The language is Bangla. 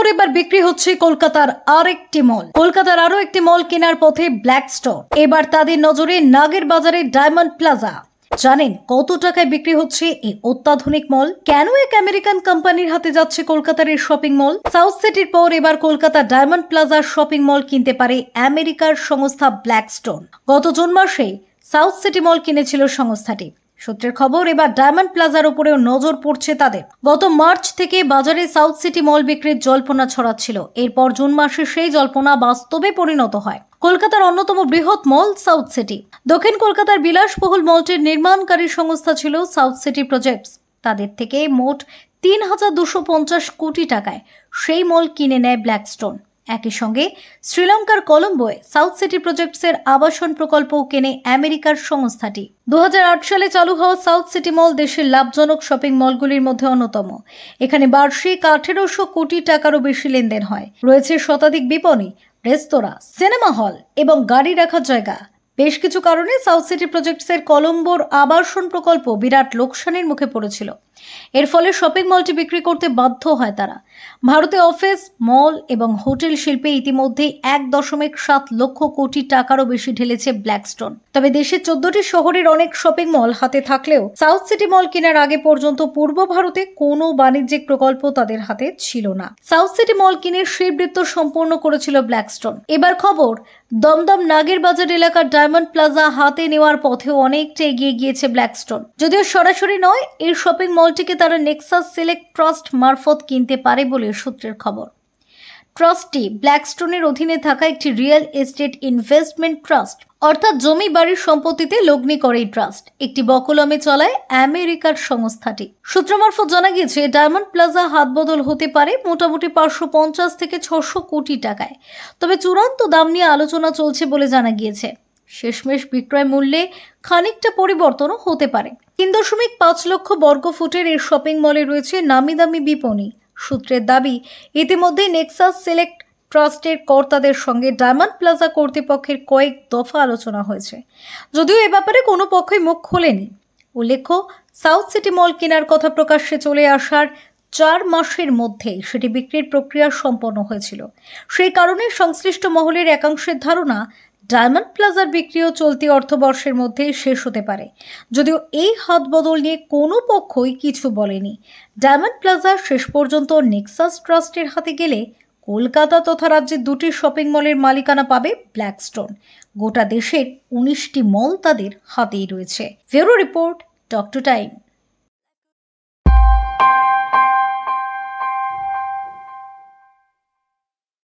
পর এবার বিক্রি হচ্ছে কলকাতার আরেকটি মল কলকাতার আরও একটি মল কেনার পথে ব্ল্যাক স্টোর এবার তাদের নজরে নাগের বাজারে ডায়মন্ড প্লাজা জানেন কত টাকায় বিক্রি হচ্ছে এই অত্যাধুনিক মল কেন এক আমেরিকান কোম্পানির হাতে যাচ্ছে কলকাতার এই শপিং মল সাউথ সিটির পর এবার কলকাতা ডায়মন্ড প্লাজার শপিং মল কিনতে পারে আমেরিকার সংস্থা ব্ল্যাকস্টোন গত জুন মাসে সাউথ সিটি মল কিনেছিল সংস্থাটি। সূত্রের খবর, এবার ডায়মন্ড প্লাজার উপরেও নজর পড়ছে তাদের। গত মার্চ থেকে বাজারে সাউথ সিটি মল বিক্রির জল্পনা ছড়াচ্ছিল। এরপর জুন মাসে সেই জল্পনা বাস্তবে পরিণত হয়। কলকাতার অন্যতম বৃহৎ মল সাউথ সিটি। দক্ষিণ কলকাতার বিলাসবহুল মলটির নির্মাণকারী সংস্থা ছিল সাউথ সিটি প্রজেক্টস। তাদের থেকে মোট তিন হাজার দুশো পঞ্চাশ কোটি টাকায় সেই মল কিনে নেয় ব্ল্যাকস্টোন। একই সঙ্গে শ্রীলঙ্কার কলম্বোয় সাউথ সিটি প্রজেক্টসের আবাসন প্রকল্প কেনে আমেরিকার সংস্থাটি। দু হাজার আট সালে চালু হওয়া সাউথ সিটি মল দেশের লাভজনক শপিং মলগুলির মধ্যে অন্যতম। এখানে বার্ষিক আঠেরোশো কোটি টাকারও বেশি লেনদেন হয়। রয়েছে শতাধিক বিপণী, রেস্তোরাঁ, সিনেমা হল এবং গাড়ি রাখার জায়গা। বেশ কিছু কারণে সাউথ সিটি প্রজেক্টসের কলম্বোর আবাসন প্রকল্প বিরাট লোকসানের মুখে পড়েছিল। এর ফলে শপিং মলটি বিক্রি করতে বাধ্য হয় তারা। ভারতে অফিস, মল এবং হোটেল শিল্পে ইতিমধ্যে এক দশমিক সাত লক্ষ কোটি টাকারও বেশি ঢেলেছে ব্ল্যাকস্টোন। তবে দেশের চোদ্দটি শহরের অনেক শপিং মল হাতে থাকলেও সাউথ সিটি মল কেনার আগে পর্যন্ত পূর্ব ভারতে কোনো বাণিজ্যিক প্রকল্প তাদের হাতে ছিল না। সাউথ সিটি মল কিনে শ্রীবৃত্ত সম্পূর্ণ করেছিল ব্ল্যাকস্টোন। এবার খবর দমদম নাগের বাজার এলাকার ডায়মন্ড প্লাজা হাতে নেওয়ার পথে অনেকটা এগিয়ে গিয়েছে ব্ল্যাকস্টোন। যদিও সরাসরি নয়, এই শপিং মলটিকে তারা নেক্সাস সিলেক্ট ট্রাস্ট মারফত কিনতে পারে বলে সূত্রের খবর। ট্রাস্টটি ব্ল্যাকস্টোনের অধীনে থাকা একটি রিয়েল এস্টেট ইনভেস্টমেন্ট ট্রাস্ট অর্থাৎ জমি বাড়ির সম্পত্তিতে লগ্নি করে এই ট্রাস্ট। একটি বকলমে চলায় আমেরিকার সংস্থাটি। সূত্র মারফত জানা গিয়েছে, ডায়মন্ড প্লাজা হাতবদল হতে পারে মোটামুটি পাঁচশো পঞ্চাশ থেকে ছশো কোটি টাকায়। তবে চূড়ান্ত দাম নিয়ে আলোচনা চলছে বলে জানা গিয়েছে। শেষমেশ বিক্রয় মূল্যে খানিকটা পরিবর্তনও হতে পারে। তিন দশমিক পাঁচ লক্ষ বর্গ ফুটের এই শপিং মলে রয়েছে নামি দামি বিপণী। সূত্রের দাবি ইতিমধ্যে নেক্সাস সিলেক্ট ট্রাস্টের কর্তাদের সঙ্গে ডায়মন্ড প্লাজা কর্তৃপক্ষের কয়েক দফা আলোচনা হয়েছে। যদিও এ ব্যাপারে কোনো পক্ষই মুখ খোলেনি। উল্লেখ্য, সাউথ সিটি মল কেনার কথা প্রকাশ্যে চলে আসার চার মাসের মধ্যেই সেটি বিক্রির প্রক্রিয়া সম্পন্ন হয়েছিল। সেই কারণে সংশ্লিষ্ট মহলের একাংশের ধারণা, ডায়মন্ড প্লাজার বিক্রিও চলতি অর্থবর্ষের মধ্যেই শেষ হতে পারে। যদিও এই হাত বদল নিয়ে কোনো পক্ষই কিছু বলেনি। ডায়মন্ড প্লাজা শেষ পর্যন্ত নেক্সাস ট্রাস্টের হাতে গেলে কলকাতা তথা রাজ্যের দুটি শপিং মলের মালিকানা পাবে ব্ল্যাকস্টোন গোটা দেশের উনিশটি মল তাদের হাতেই রয়েছে। ফেরো রিপোর্ট ডক্টর টাইম